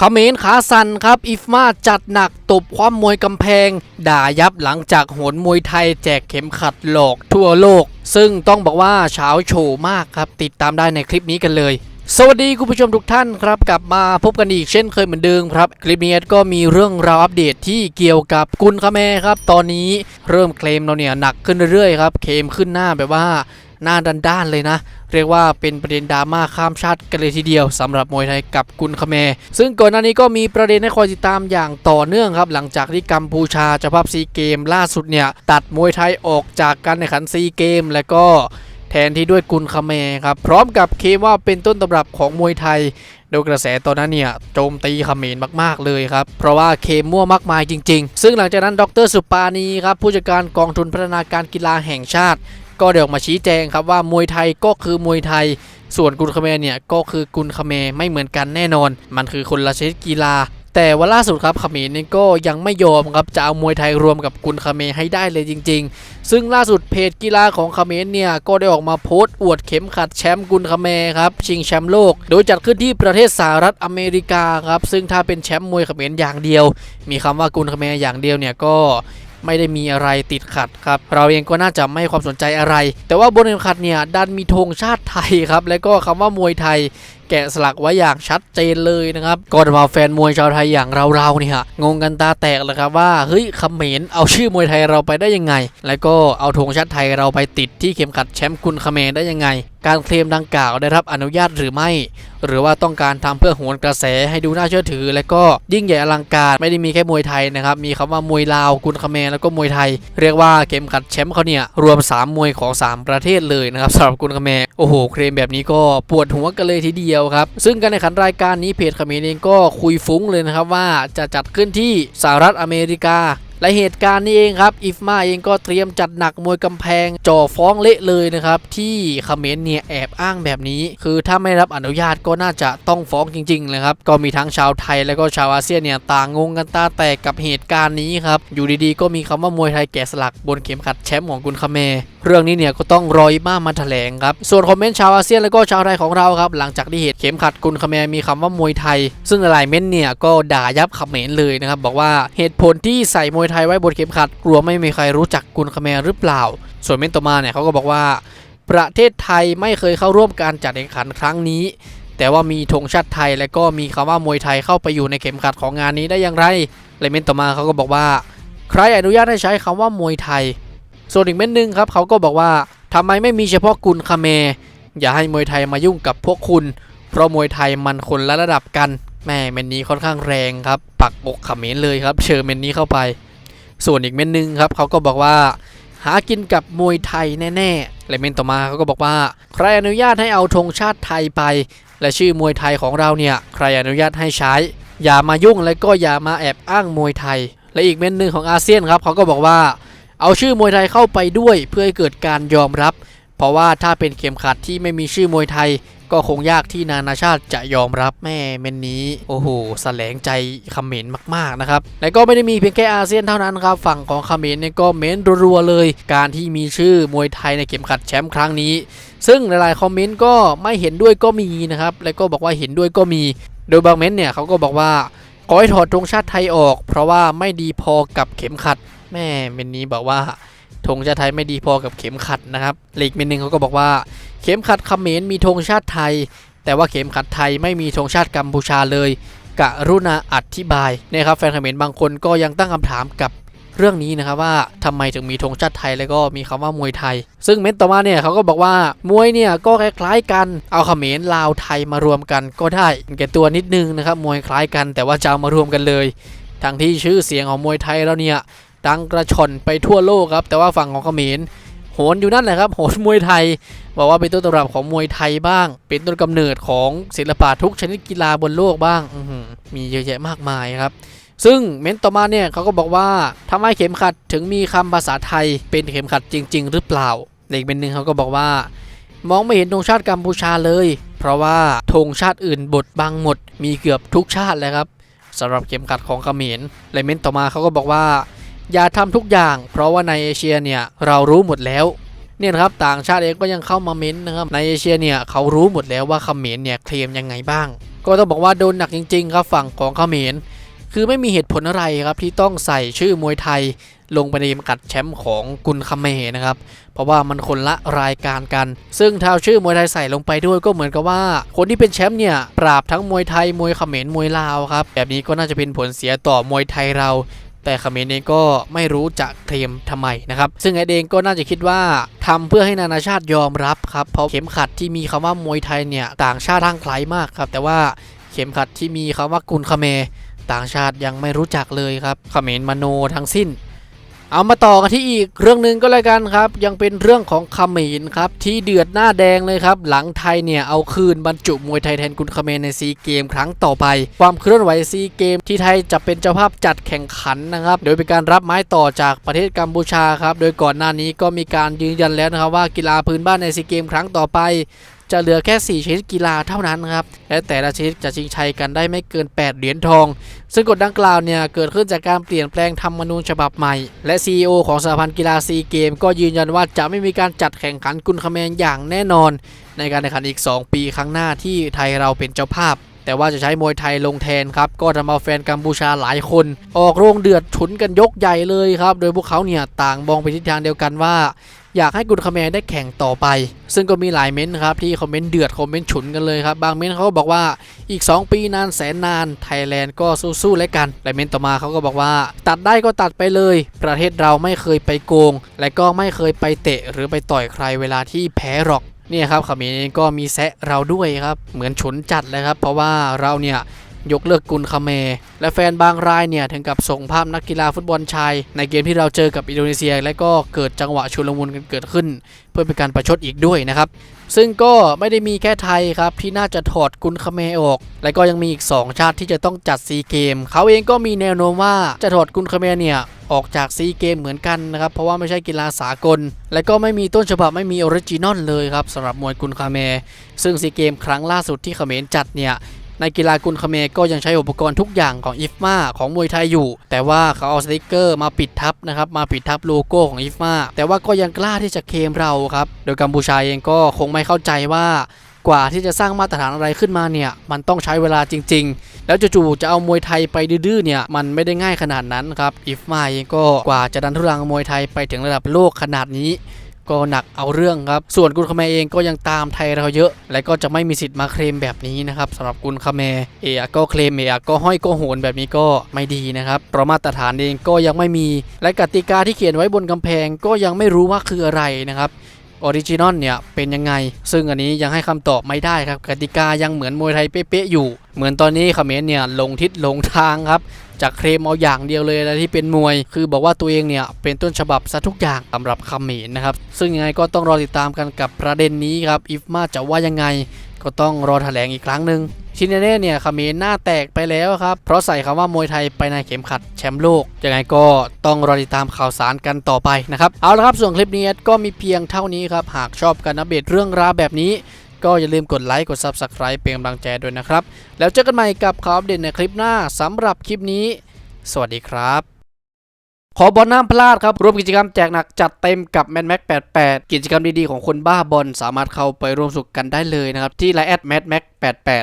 เขมรขาสันครับ อิฟมาจัดหนักตบความมวยกำแพง ด่ายับหลังจากโหนมวยไทยแจกเข็มขัดหลอกทั่วโลก ซึ่งต้องบอกว่าเช้าโชว์มากครับ ติดตามได้ในคลิปนี้กันเลย สวัสดีคุณผู้ชมทุกท่านครับ กลับมาพบกันอีกเช่นเคยเหมือนเดิมครับ คลิปนี้ก็มีเรื่องราวอัปเดตที่เกี่ยวกับกุลคาแมครับ ตอนนี้เริ่มเคลมเราเนี่ยหนักขึ้นเรื่อยๆครับเคลมขึ้นหน้าแบบว่าหน้าด้านๆเลยนะ เรียกว่าเป็นประเด็นดราม่าข้ามชาติกันเลยทีเดียวสำหรับมวยไทยกับกุลคาแมซึ่งก่อนหน้านี้ก็มีประเด็นให้คอยติดตามอย่างต่อเนื่องครับหลังจากที่กัมพูชาเจ้าภาพซีเกมล่าสุดเนี่ยตัดมวยไทยออกจากการแข่งขันซีเกม และก็แทนที่ด้วยกุลคาแมครับพร้อมกับเคมว่าเป็นต้นตำรับของมวยไทยโดยกระแสตอนนั้นเนี่ยโจมตีเขมรมากๆเลยครับ เพราะว่าเคมมั่วมากมายจริง ๆ ซึ่งหลังจากนั้นดรสุปานีครับผู้จัดการกองทุนพัฒนาการกีฬาแห่งชาติ ก็ได้ออกมาชี้แจงครับว่ามวยไทยก็คือมวยไทย ส่วนกุลคาแมร์เนี่ยก็คือกุลคาแมร์ไม่เหมือนกันแน่นอน มันคือคนละชนิดกีฬา แต่ว่าล่าสุดครับเขมรเนี่ก็ยังไม่ยอมครับจะเอามวยไทยรวมกับกุลคาแมร์ให้ได้เลยจริง ๆ ซึ่งล่าสุดเพจกีฬาของเขมรเนี่ยก็ได้ออกมาโพสต์อวดเข็มขัดแชมป์กุลคาแมร์ครับชิงแชมป์โลก โดยจัดขึ้นที่ประเทศสหรัฐอเมริกาครับซึ่งถ้าเป็นแชมป์มวยเขมรอย่างเดียว มีคำว่ากุลคาแมร์อย่างเดียวเนี่ยก็ ไม่ได้มีอะไรติดขัดครับเราเองก็น่าจะไม่ให้ความสนใจอะไร แต่ว่าบนเข็มขัดเนี่ยดันมีธงชาติไทยครับและก็คำว่ามวยไทยแกะสลักไว้อย่างชัดเจนเลยนะครับก็ทำเอาแฟนมวยชาวไทยอย่างเราๆเนี่ยงงกันตาแตกเลยครับว่าเฮ้ยเขมรเอาชื่อมวยไทยเราไปได้ยังไง แล้วก็เอาธงชาติไทยเราไปติดที่เข็มขัดแชมป์คุณเขมรได้ยังไง การเคลมดังกล่าวได้รับอนุญาตหรือไม่ หรือว่าต้องการทำเพื่อโหนกระแสให้ดูน่าเชื่อถือ และก็ยิ่งใหญ่อลังการไม่ได้มีแค่มวยไทยนะครับ มีคำว่ามวยลาวกุนคาเขมรแล้วก็มวยไทย เรียกว่าเข็มขัดแชมป์เขาเนี่ย รวม 3 มวยของ 3 ประเทศเลยนะครับสำหรับกุนคาเขมรโอ้โหเคลมแบบนี้ก็ปวดหัวกันเลยทีเดียวครับ ซึ่งการแข่งขันรายการนี้เพจเขมรเองก็คุยฟุ้งเลยนะครับว่าจะจัดขึ้นที่สหรัฐอเมริกา และเหตุการณ์นี้เองครับอิฟมาเองก็เตรียมจัดหนักมวยกำแพงจ่อฟ้องเละเลยนะครับที่เขมรเนี่ยแอบอ้างแบบนี้ คือถ้าไม่รับอนุญาตก็น่าจะต้องฟ้องจริงๆเลยครับก็มีทั้งชาวไทยและก็ชาวอาเซียนเนี่ยต่างงงกันตาแตกกับเหตุการณ์นี้ครับอยู่ดีๆ ก็มีคำว่ามวยไทยแกะสลักบนเข็มขัดแชมป์ของกุนคาเมเรื่องนี้เนี่ยก็ต้องรออิมามาแถลงครับส่วนคอมเมนต์ชาวอาเซียนและก็ชาวไทยของเราครับหลังจากที่เหตุเข็มขัดกุนคาเมมีคำว่ามวยไทย ซึ่งหลายเม้นต์เนี่ยก็ด่ายับเขมรเลยนะครับบอกว่าเหตุผลที่ใส่มวยไทยไทยไว้บนเข็มขัด กลัวไม่มีใครรู้จักกุนคาแมรหรือเปล่า ส่วนเมนต่อมาเนี่ยเขาก็บอกว่า ประเทศไทยไม่เคยเข้าร่วมการจัดแข่งขันครั้งนี้ แต่ว่ามีธงชาติไทยและก็มีคำว่ามวยไทยเข้าไปอยู่ในเข็มขัดของงานนี้ได้อย่างไรและเมนต่อมาเขาก็บอกว่า ใครอนุญาตให้ใช้คำว่ามวยไทย ส่วนอีกเม้นหนึ่งครับเขาก็บอกว่าทำไมไม่มีเฉพาะกุนคาแมอย่าให้มวยไทยมายุ่งกับพวกคุณ เพราะมวยไทยมันคนละระดับกันแม่เมนนี้ค่อนข้างแรงครับ ปักอกขมรเลยครับ เชิญเมนนี้เข้าไป ส่วนอีกเม้นหนึ่งครับเขาก็บอกว่าหากินกับมวยไทยแน่ๆ และเมนต่อมาเขาก็บอกว่า ใครอนุญาตให้เอาธงชาติไทยไป และชื่อมวยไทยของเราเนี่ยใครอนุญาตให้ใช้ อย่ามายุ่งและก็อย่ามาแอบอ้างมวยไทย และอีกเมนหนึ่งของอาเซียนครับเขาก็บอกว่า เอาชื่อมวยไทยเข้าไปด้วยเพื่อให้เกิดการยอมรับ เพราะว่าถ้าเป็นเข็มขัดที่ไม่มีชื่อมวยไทย ก็คงยากที่นานาชาติจะยอมรับแม่เมนนี้ โอ้โหแสลงใจเขมรมากๆนะครับ และก็ไม่ได้มีเพียงแค่อาเซียนเท่านั้นครับฝั่งของเขมรเนี่ยก็เม้นรัวๆเลย การที่มีชื่อมวยไทยในเข็มขัดแชมป์ครั้งนี้ ซึ่งหลายๆคอมเมนต์ก็ไม่เห็นด้วยก็มีนะครับและก็บอกว่าเห็นด้วยก็มี โดยบางเม้นเนี่ยเขาก็บอกว่าขอให้ถอดธงชาติไทยออก เพราะว่าไม่ดีพอกับเข็มขัดแม่เมนนี้บอกว่า ธงชาติไทยไม่ดีพอกับเข็มขัดนะครับหลีกเมนหนึ่งเขาก็บอกว่า เข็มขัดเขมรมีธงชาติไทย แต่ว่าเข็มขัดไทยไม่มีธงชาติกัมพูชาเลยกะรุณาอธิบายนะครับแฟนเขมรบางคนก็ยังตั้งคำถามกับเรื่องนี้นะครับว่าทำไมถึงมีธงชาติไทยแล้วก็มีคำว่ามวยไทย ซึ่งเม้นต่อมาเนี่ยเขาก็บอกว่ามวยเนี่ยก็คล้ายๆกันเอาเขมรลาวไทยมารวมกันก็ได้แก่ตัวนิดนึงนะครับมวยคล้ายกันแต่ว่าจะามารวมกันเลยทั้งที่ชื่อเสียงของมวยไทยแล้วเนี่ย ดังกระชอนไปทั่วโลกครับ แต่ว่าฝั่งของเขมรโหนอยู่นั่นแหละครับโหนมวยไทย บอกว่าเป็นต้นตำรับของมวยไทยบ้าง เป็นต้นกำเนิดของศิลปะทุกชนิดกีฬาบนโลกบ้างมีเยอะแยะมากมายครับ ซึ่งเม้นต่อมาเนี่ยเขาก็บอกว่าทำไมเข็มขัดถึงมีคำภาษาไทยเป็นเข็มขัดจริง ๆ หรือเปล่าเด็กเป็นหนึ่งเขาก็บอกว่า มองไม่เห็นธงชาติกัมพูชาเลย เพราะว่าธงชาติอื่นบดบังหมด มีเกือบทุกชาติเลยครับสำหรับเข็มขัดของเขมรและเม้นต่อมาเขาก็บอกว่า อย่าทำทุกอย่าง เพราะว่าในเอเชียเนี่ยเรารู้หมดแล้วเนี่ยครับต่างชาติเองก็ยังเข้ามาเม้นนะครับในเอเชียเนี่ยเขารู้หมดแล้วว่าเขมรเนี่ยเคลมยังไงบ้าง ก็ต้องบอกว่าโดนหนักจริง ๆ ครับฝั่งของเขมรคือไม่มีเหตุผลอะไรครับที่ต้องใส่ชื่อมวยไทย ลงไปในเกมกัดแชมป์ของกุนคาเมนะครับ เพราะว่ามันคนละรายการกัน ซึ่งถ้าเอาชื่อมวยไทยใส่ลงไปด้วยก็เหมือนกับว่า คนที่เป็นแชมป์เนี่ยปราบทั้งมวยไทยมวยเขมรมวยลาวครับแบบนี้ก็น่าจะเป็นผลเสียต่อมวยไทยเรา แต่เขมรเองก็ไม่รู้จะเคลมทำไมนะครับ ซึ่งไอเดงก็น่าจะคิดว่าทำเพื่อให้นานาชาติยอมรับครับเพราะเข็มขัดที่มีคำว่ามวยไทยเนี่ยต่างชาติทางไกลมากครับ แต่ว่าเข็มขัดที่มีคำว่ากุนคเมต่างชาติยังไม่รู้จักเลยครับเขมรมโนทั้งสิ้น เอามาต่อกันที่อีกเรื่องหนึ่งก็แล้วกันครับ ยังเป็นเรื่องของเขมรครับ ที่เดือดหน้าแดงเลยครับ หลังไทยเนี่ย เอาคืนบรรจุมวยไทยแทนกุนเขมรในซีเกมครั้งต่อไป ความเคลื่อนไหวซีเกมที่ไทยจะเป็นเจ้าภาพจัดแข่งขันนะครับ โดยเป็นการรับไม้ต่อจากประเทศกัมพูชาครับ โดยก่อนหน้านี้ก็มีการยืนยันแล้วนะครับว่ากีฬาพื้นบ้านในซีเกมครั้งต่อไป จะเหลือแค่ 4 ชนิดกีฬาเท่านั้นครับและแต่ละชนิดจะชิงชัยกันได้ไม่เกิน 8 เหรียญทอง ซึ่งกฎดังกล่าวเนี่ยเกิดขึ้นจากการเปลี่ยนแปลงธรรมนูญฉบับใหม่ และ CEO ของสหพันธ์กีฬาซีเกม ก็ยืนยันว่าจะไม่มีการจัดแข่งขันกุนคาแมนอย่างแน่นอน ในการแข่งขันอีก 2 ปีข้างหน้าที่ไทยเราเป็นเจ้าภาพแต่ว่าจะใช้มวยไทยลงแทนครับ ก็ทำเอาแฟนกัมพูชาหลายคน ออกโรงเดือดฉุนกันยกใหญ่เลยครับ โดยพวกเขาเนี่ยต่างมองไปทิศทางเดียวกันว่า อยากให้กุนคาแมนได้แข่งต่อไป ซึ่งก็มีหลายเม้นต์ครับที่คอมเมนต์เดือดคอมเมนต์ฉุนกันเลยครับ บางเม้นต์เขาก็บอกว่าอีก 2 ปีนานแสนนาน ไทยแลนด์ก็สู้ๆแล้วกันและเม้นต์ต่อมาเขาก็บอกว่า ตัดได้ก็ตัดไปเลย ประเทศเราไม่เคยไปโกง และก็ไม่เคยไปเตะหรือไปต่อยใครเวลาที่แพ้หรอกเนี่ยครับขมรเองก็มีแซะเราด้วยครับ เหมือนฉุนจัดเลยครับ เพราะว่าเราเนี่ย ยกเลิกกุนคาเม และแฟนบางรายเนี่ยถึงกับส่งภาพนักกีฬาฟุตบอลชาย ในเกมที่เราเจอกับอินโดนีเซีย และก็เกิดจังหวะชุลมุนกันเกิดขึ้น เพื่อเป็นการประชดอีกด้วยนะครับ ซึ่งก็ไม่ได้มีแค่ไทยครับที่น่าจะถอดกุนคาเมออก และก็ยังมีอีก 2 ชาติที่จะต้องจัดซีเกม เขาเองก็มีแนวโน้มว่าจะถอดกุนคาเมเนี่ยออกจากซีเกมเหมือนกันนะครับ เพราะว่าไม่ใช่กีฬาสากล และก็ไม่มีต้นฉบับไม่มีออริจินอลเลยครับสำหรับมวยกุนคาเม ซึ่งซีเกมครั้งล่าสุดที่เขมรจัดเนี่ย ในกีฬากุนคาเมก็ยังใช้อุปกรณ์ทุกอย่างของอิฟมาของมวยไทยอยู่ แต่ว่าเขาเอาสติกเกอร์มาปิดทับนะครับมาปิดทับโลโก้ของอิฟมาแต่ว่าก็ยังกล้าที่จะเคลมเราครับโดยกัมพูชาเองก็คงไม่เข้าใจว่ากว่าที่จะสร้างมาตรฐานอะไรขึ้นมาเนี่ย มันต้องใช้เวลาจริง ๆ แล้วจู่ๆจะเอามวยไทยไปดื้อเนี่ย มันไม่ได้ง่ายขนาดนั้นครับ อิฟมาเองก็กว่าจะดันทุรังมวยไทยไปถึงระดับโลกขนาดนี้ ก็หนักเอาเรื่องครับ ส่วนกุนคาเมเองก็ยังตามไทยเราเยอะ และก็จะไม่มีสิทธิ์มาเคลมแบบนี้นะครับสำหรับกุนคาเมเอะก็เคลมเอะก็ห้อยก็โหนแบบนี้ก็ไม่ดีนะครับเพราะมาตรฐานเองก็ยังไม่มี และกติกาที่เขียนไว้บนกำแพงก็ยังไม่รู้ว่าคืออะไรนะครับ ออริจินอลเนี่ยเป็นยังไง ซึ่งอันนี้ยังให้คำตอบไม่ได้ครับกติกายังเหมือนมวยไทยเป๊ะๆอยู่ เหมือนตอนนี้เขมรเนี่ยลงทิศลงทางครับจากเคลมเอาอย่างเดียวเลยนะที่เป็นมวย คือบอกว่าตัวเองเนี่ยเป็นต้นฉบับซะทุกอย่างสำหรับเขมรนะครับ ซึ่งยังไงก็ต้องรอติดตามกันกับประเด็นนี้ครับ อิฟมาจะว่ายังไง ก็ต้องรอแถลงอีกครั้งหนึ่ง ชินเน่เนี่ยเขมรหน้าแตกไปแล้วครับ เพราะใส่คำว่ามวยไทยไปในเข็มขัดแชมป์โลกยังไงก็ต้องรอติดตามข่าวสารกันต่อไปนะครับ เอาละครับส่วนคลิปนี้ก็มีเพียงเท่านี้ครับ หากชอบการอัปเดตเรื่องราวแบบนี้ ก็อย่าลืมกดไลค์กด Subscribe เป็นกำลังใจด้วยนะครับ แล้วเจอกันใหม่กับข่าวอัปเดตในคลิปหน้าสำหรับคลิปนี้ สวัสดีครับขอบอลน้ำพลาดครับร่วมกิจกรรมแจกหนักจัดเต็มกับแม d แม็ก88 กิจกรรมดีๆของคนบ้าบอลสามารถเข้าไปร่วมสุกกันได้เลยนะครับ ที่ไลน์แอดแม d แม็ก88